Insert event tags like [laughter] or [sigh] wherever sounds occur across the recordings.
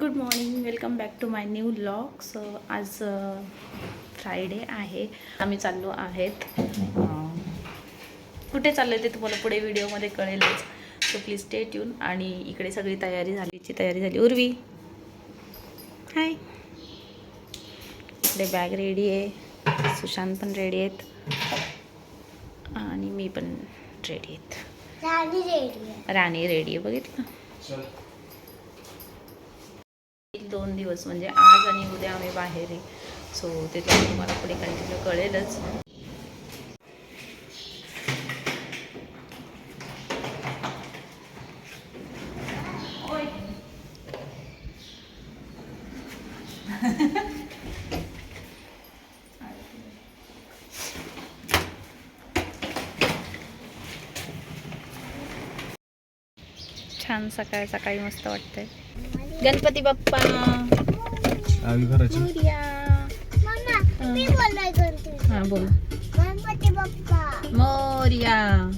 Good morning welcome back to my new blog so आज Friday आहे. आम्ही चाललो आहेत. कुठे चाललो ते तुम्हाला पुढे व्हिडिओमध्ये कळेलच. सो प्लीज स्टे ट्यून आणि इकडे सगळी तयारी झालीची तयारी झाली. उर्वी. हाय इकडे बॅग रेडी आहे. सुशांत पण रेडी आहेत. आणि मी पण रेडी आहेत. राणी रेडी आहे. राणी रेडी आहे. बघितलं? दोन दिवस म्हणजे आज आणि उद्या आम्ही बाहेर आहे. सो ते तुम्हाला पुढे कंटिन्यू कळेलच. छान सकाळ सकाळी मस्त वाटतंय. गणपती बाप्पा. आवी घराची. हा बोल. गणपती बाप्पा. मोर्या.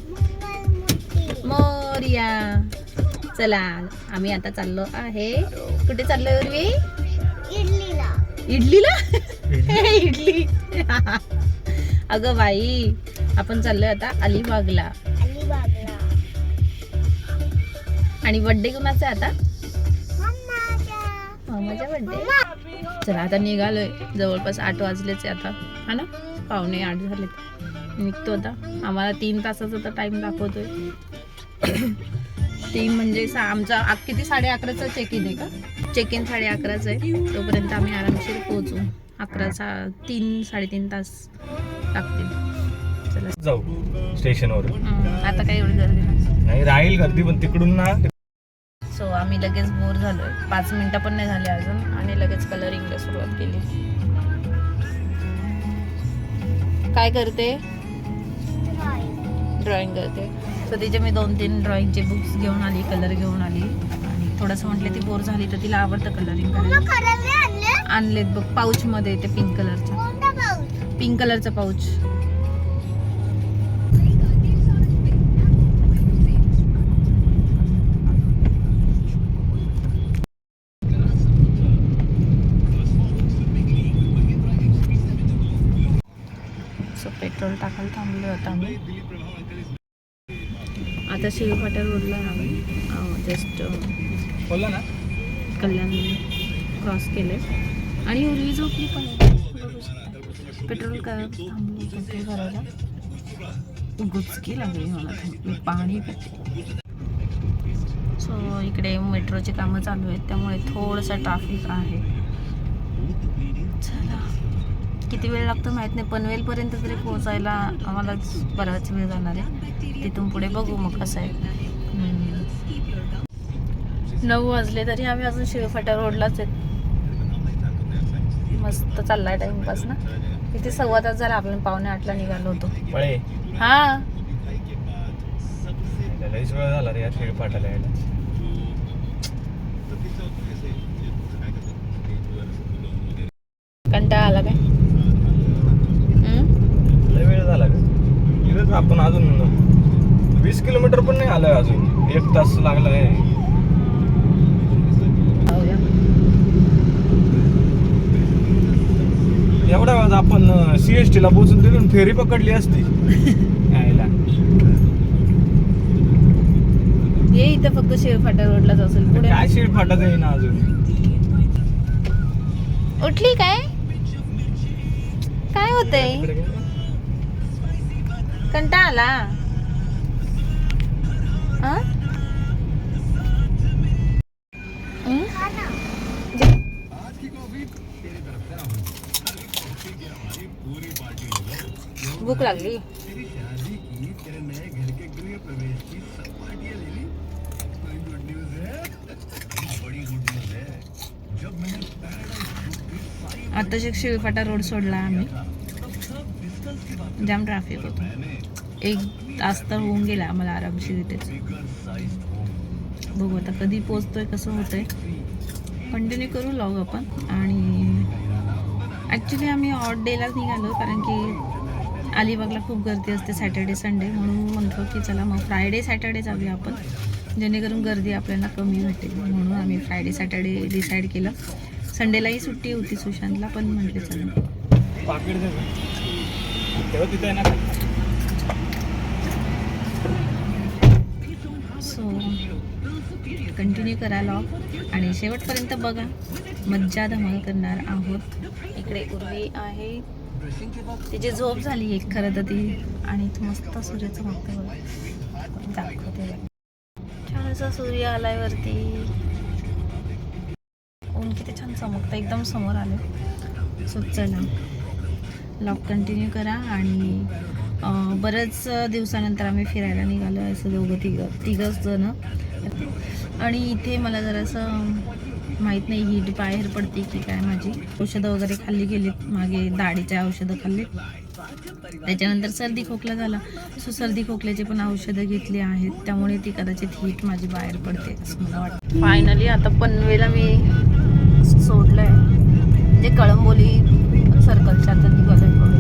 मोर्या. चला आम्ही आता चाललो आहे. कुठे चाललोय उर्वी? इडलीला. इडलीला? इडली. अगं बाई आपण चाललोय आता अलिबागला. अलिबागला. आणि बड्डे कुणाचा आहे आता? माझ्या बड्डे चला आता निघालोय. जवळपास आठ वाजलेच आहे आता. हा ना? पावणे आठ झालेत. निघतो आता. आम्हाला तीन तासाचा तर टाइम दाखवतोय. तीन म्हणजे सा आमचा किती? साडे अकराचा चेक इन आहे का? चेक इन साडे अकराचं आहे. तोपर्यंत आम्ही आरामशीर पोहोचू. अकरा सा तीन साडेतीन तास लागतील. चला. जाऊ. स्टेशनवर. आता काही एवढी गर्दी नाही नाही राहील गर्दी पण तिकडून ना सो आम्ही लगेच बोर झालोय. पाच मिनिटं पण नाही झाले अजून आणि लगेच कलरिंगला सुरुवात केली. काय करते? ड्रॉइंग करते. सो तिचे मी दोन तीन ड्रॉइंगचे बुक्स घेऊन आली कलर घेऊन आली. आणि थोडंसं म्हटले ती बोर झाली तर तिला आवडतं कलरिंग करायला. आणलेत बघ पाऊच मध्ये ते पिंक कलरचं पिंक कलरचं पाऊच पेट्रोल टाकायला थांबलो होतो आम्ही. आता शिवफाट्या रोडला आहे आम्ही जस्ट कल्याण क्रॉस केले आणि उरवी झोपली पण पेट्रोल का थांबलो पेट्रोल भरायला. गुचकी लागली मला मी पाणी पिते. सो इकडे मेट्रोची कामं चालू आहेत. त्यामुळे थोडंसं ट्राफिक आहे. चला. किती वेळ लागतो माहीत नाही पनवेलपर्यंत तरी पोहोचायला आम्हाला बराच वेळ जाणार आहे. तिथून पुढे बघू मग कसं आहे. नऊ वाजले तरी आम्ही अजून शिवफाट्या रोडलाच आहेत. मस्त चाललाय टाइमपास ना. किती सव्वा तास झाला आपण पावणे आठला निघालो होतो. हा. वेळ झाला रे यायला. कंटाळा आला काय? वेळ झाला का? आपण अजून वीस किलोमीटर पण नाही आलोय अजून. एक तास लागला आहे जाऊया. एवढ्या वेळात आपण सीएसटी ला पोहोचून तिथून फेरी पकडली असती. [laughs] यायला. ये इथं फक्त शिवफाट्या रोडलाच असेल. पुढे काय फाटत आहे ना अजून? उठली काय? काय होतंय? कंटाळा आला भूक लागली. आता शिवफाटा रोड सोडला आम्ही. जाम ट्रॅफिक होतो. एक तास तर होऊन गेला आम्हाला आरामशीर इथेच. बघू आता कधी पोचतोय कसं होतंय. कंटिन्यू करू लॉग आपण. आणि ॲक्च्युली आम्ही ऑड डेलाच निघालो कारण की अलिबागला खूप गर्दी असते सॅटर्डे संडे म्हणून म्हणतो की चला मग फ्रायडे सॅटर्डे जाऊया आपण. जेणेकरून गर्दी आपल्याला कमी भेटेल म्हणून आम्ही फ्रायडे सॅटर्डे डिसाईड केलं. संडेलाही सुट्टी होती सुशांतला पण म्हटले चला. कंटिन्यू करा लॉक आणि शेवटपर्यंत बघा. मज्जा धमाल करणार आहोत. इकडे उर्वी आहे. तिची झोप झाली एक खरं तर ती. आणि तो मस्त सूर्य चमकते बघा. दाखवते छान असा सूर्य आलाय वरती. ऊन किती छान चमकतं एकदम समोर आलं. सो चला. लॉक कंटिन्यू करा आणि बऱ्याच दिवसानंतर आम्ही फिरायला निघालो असं दोघं तिघं तिघंच जण. आणि इथे मला जरासं माहीत नाही हीट बाहेर पडते की काय माझी. औषधं वगैरे खाल्ली गेलीत मागे दाढीचे औषधं खाल्ली त्याच्यानंतर सर्दी खोकला झाला. सो सर्दी खोकल्याचे पण औषधं घेतली आहेत. त्यामुळे ती कदाचित हीट माझी बाहेर पडते असं मला वाटतं. फायनली आता पनवेला मी सोडलं आहे म्हणजे कळंबोली सर्कलच्या आता निघालं पुढे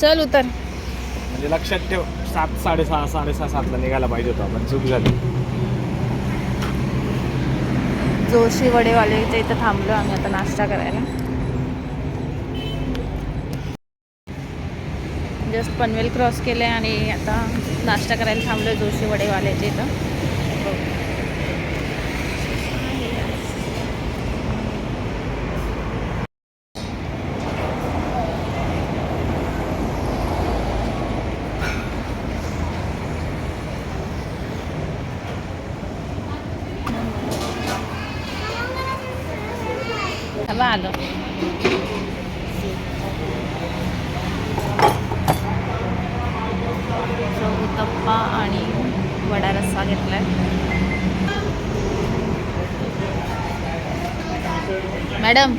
चल उतर. म्हणजे लक्षात ठेव सात साडेसहा साडेसहा सातला निघायला पाहिजे होतं आपण चूक झाली. जोशी वडेवालेच्या इथं थांबलो आम्ही आता नाश्ता करायला. जस्ट पनवेल क्रॉस केले आणि आता नाश्ता करायला थांबलो जोशी वडेवाल्याच्या इथं. आलं उत्तप्पा आणि वडा रस्सा घेतलाय. मॅडम.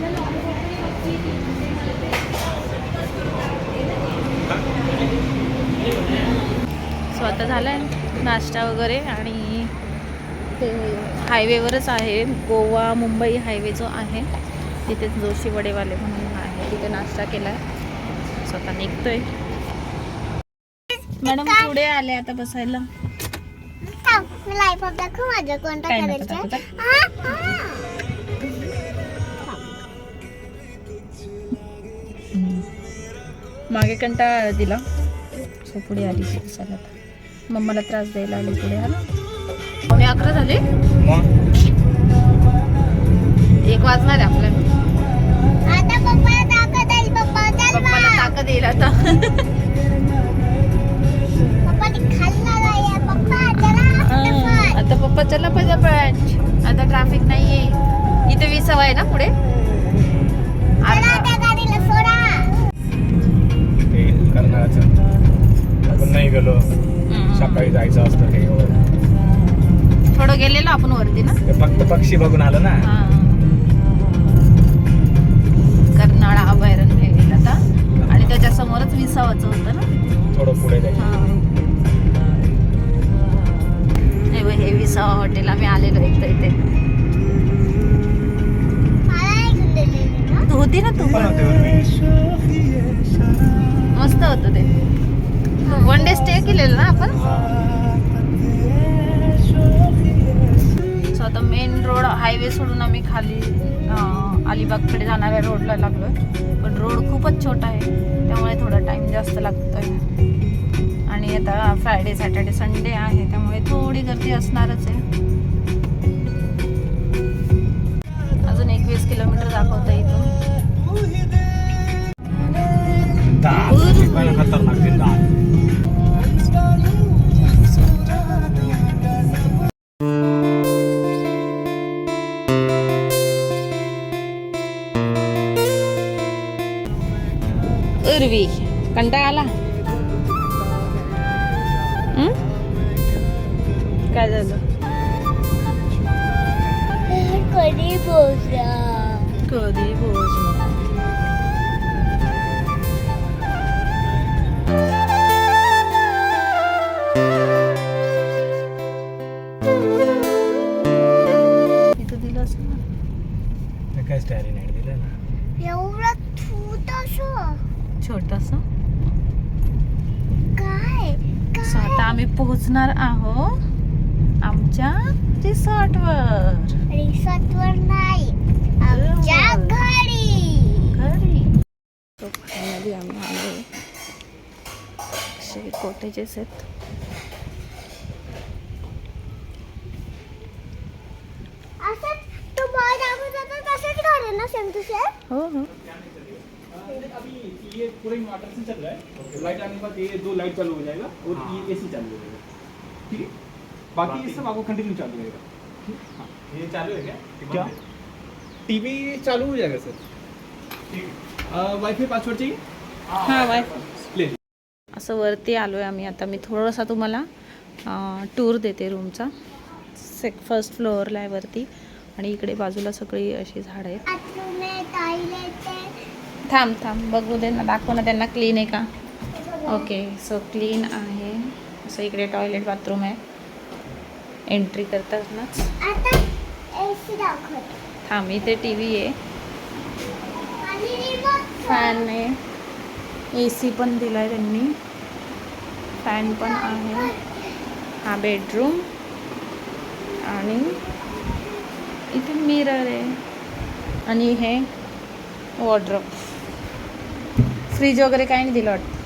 सो आता झालाय नाश्ता वगैरे आणि ते हायवेवरच आहे. गोवा मुंबई हायवे जो आहे. तिथे जोशी वडेवाले म्हणून आहे. तिथे नाश्ता केलाय. स्वतः निघतोय. मॅडम पुढे आले आता बसायला? हा, हा. मागे कंटाळा आला तिला. सो पुढे आली बसायला आता. मम्माला त्रास द्यायला आली पुढे हा पावणे अकरा झाले. एक वाजणार आहे आपल्याला. कर्नाळा अभयारण्य गेलं आता. आणि त्याच्या समोरच विसावाचं होतं ना? थोडं पुढे हा. विसावा हॉटेल आम्ही आलेलो इथं इथे. तू होती ना तू. मस्त होतं ते. वन डे स्टे केलेलं ना आपण? आता मेन रोड हायवे सोडून आम्ही खाली अलिबागकडे जाणाऱ्या रोडला लागलोय. पण रोड खूपच छोटा आहे. त्यामुळे थोडा टाइम जास्त लागतोय. आणि आता फ्रायडे सॅटर्डे संडे आहे. त्यामुळे थोडी गर्दी असणारच आहे. अजून एकवीस किलोमीटर दाखवतं इथून. कंटाळा टू सेम हो हो। अभी ये पूरा इन्वर्टर से चल रहा है। लाइट आने के बाद ये दो लाइट चालू हो जाएगा और ये एसी चालू हो जाएगा। ठीक है? बाकी ये सब आपको कंटिन्यू चालू रहेगा। हे? चालू आहे क्या? टीवी चालू हो जाएगा सर। वाईफाई पासवर्ड चाहिए? हाँ ले असं वरती आलो आहे आम्ही आता. मी थोडासा तुम्हाला टूर देते रूमचा सेक फर्स्ट फ्लोअरला आहे वरती. आणि इकडे बाजूला सगळी अशी झाडं आहेत. थांब थांब. बघू दे ना दाखव ना त्यांना. क्लीन आहे का? ओके सो क्लीन आहे. असं इकडे टॉयलेट बाथरूम आहे. एंट्री करतानाच थांब इथे टी व्ही आहे. फॅन आहे. ए सी पण दिला आहे त्यांनी. फॅन पण आहे. हा बेडरूम आणि इथे मिरर आहे. आणि हे वॉर्ड्रॉप फ्रीज वगैरे काही नाही दिलं वाटतं.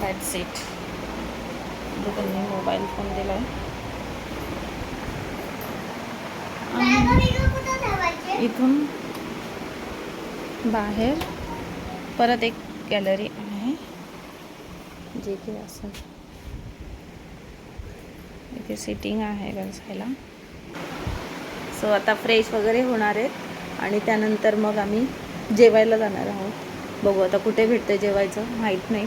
दॅट्स इट त्यांनी मोबाईल फोन दिला आहे इथून बाहेर परत एक गॅलरी आहे. जे की असं इथे सिटिंग आहे बसायला. सो आता फ्रेश वगैरे होणार आहेत. आणि त्यानंतर मग आम्ही जेवायला जाणार आहोत. बघू आता कुठे भेटतं जेवायचं माहीत नाही.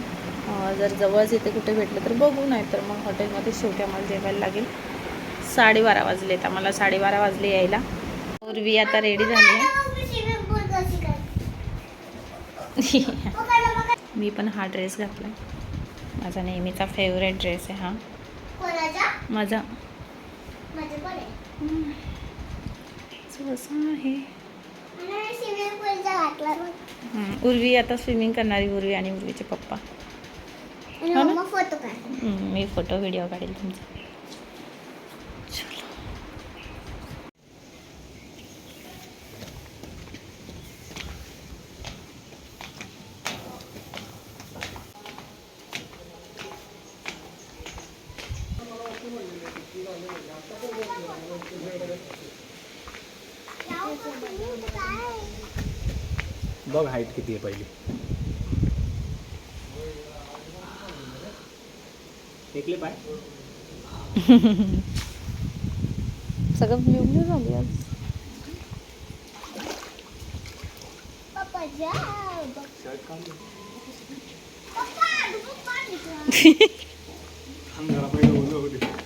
जर जवळच इथे कुठे भेटलं तर बघू नाही तर मग हॉटेलमध्ये शेवटी आम्हाला जेवायला लागेल. साडेबारा वाजलेत आम्हाला साडेबारा वाजले यायला. पूर्वी आता रेडी झाली आहे. [laughs] मी पण हा ड्रेस घातला. माझा नेहमीचा फेवरेट ड्रेस आहे हा. माझा. आहे. उर्वी आता स्विमिंग करणारी उर्वी आणि उर्वीचे पप्पा. मी फोटो व्हिडिओ काढेल तुमचा. बघ हाईट किती आहे पहिली. टेकले पाय. [laughs] सगळं ब्ल्यू ब्ल्यू झाली आज. पप्पा जा. बघ. शर्ट [laughs]